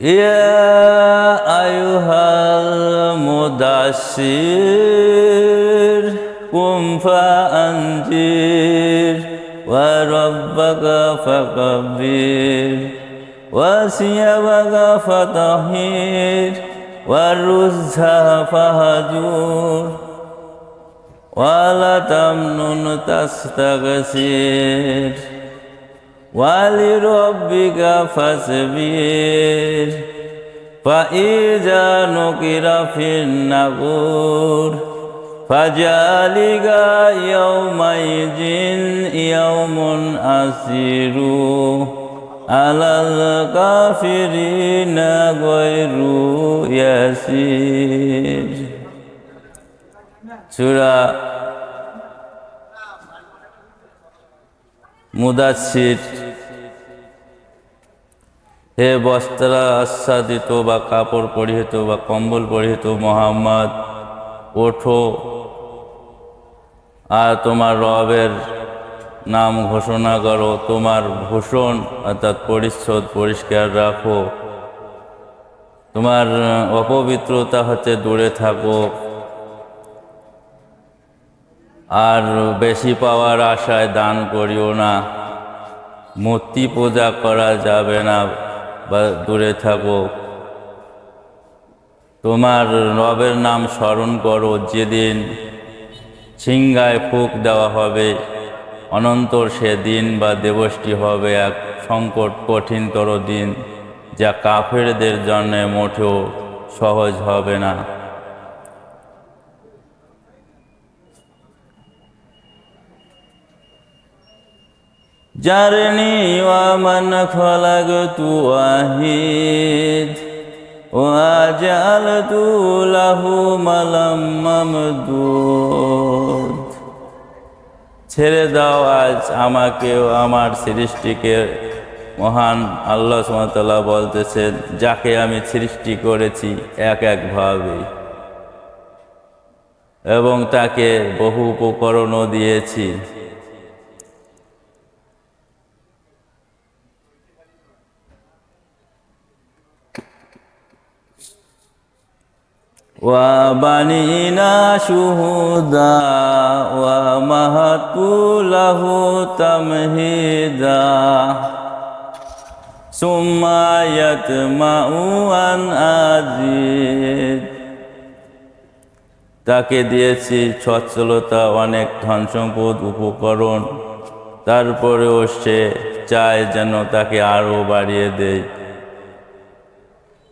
يا أيها المدثر قم فأنذر وربك فكبر وثيابك فطهر والرز فهجر ولا تمنن تستكثر ولربك فاصبر فإذا نقر في النقور فذلك يومئذ يوم أسير على الكافرين غير يسير سورة مدثر হে বস্ত্র আচ্ছাদিত বা কাপড় পরিহিত বা কম্বল পরিহিত মোহাম্মদ, ওঠো। আর তোমার রবের নাম ঘোষণা করো, তোমার ভূষণ অর্থাৎ পরিচ্ছদ পরিষ্কার রাখো। তোমার অপবিত্রতা হচ্ছে দূরে থাকো। আর বেশি পাওয়ার আশায় দান করিও না। মূর্তি পূজা করা যাবে না। বা দূরে থাকো। তোমার রবের নাম স্মরণ করো, যেদিন ছিঙ্গায় ফুক দেওয়া হবে, অনন্তর সে দিন বা দেবসটি হবে এক সংকট কঠিনতর দিন, যা কাফেরদের জন্যে মোটেও সহজ হবে না। جرني ومن خلقت واحد وجعلت له ملا ممدود ছেড়ে দাও আজ আমাকেও আমার সৃষ্টিকে মহান আল্লাহ সুমতলা বলতেছেন যাকে আমি সৃষ্টি করেছি এক একভাবে এবং তাকে বহু উপকরণও দিয়েছি وبنينا شهودا ومهدت له تمهيدا ثم يطمع أن أزيد তাকে দিয়েছি সচ্ছলতা অনেক ধন সম্পদ উপকরণ তারপরেও সে চায় যেন তাকে আরও বাড়িয়ে দেয়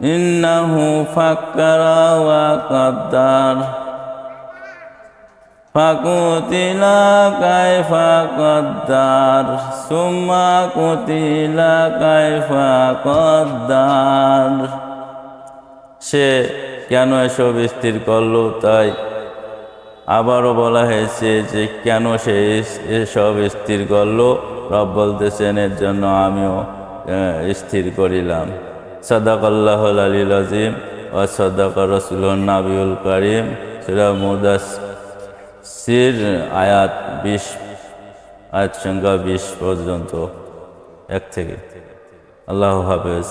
ইন্নাহু ফাক্কারা ওয়া কাদ্দার। ফাকুতিলা কাইফা কদ্দার। সুম্মা কুতিলা কাইফা কদ্দার। সে কেন এসব স্থির করল তাই আবারও বলা হয়েছে যে কেন সে এসব স্থির করল? রব বলতেছেন, এর জন্য আমিও স্থির করিলাম। সদাক আল্লাহ আলীল আজিম ও সদাক রসুল নাবিউল করিম। সেরা মুদাস সির আয়াত বিশ, আয়াত সংখ্যা বিশ পর্যন্ত। এক থেকে। আল্লাহ হাফেজ।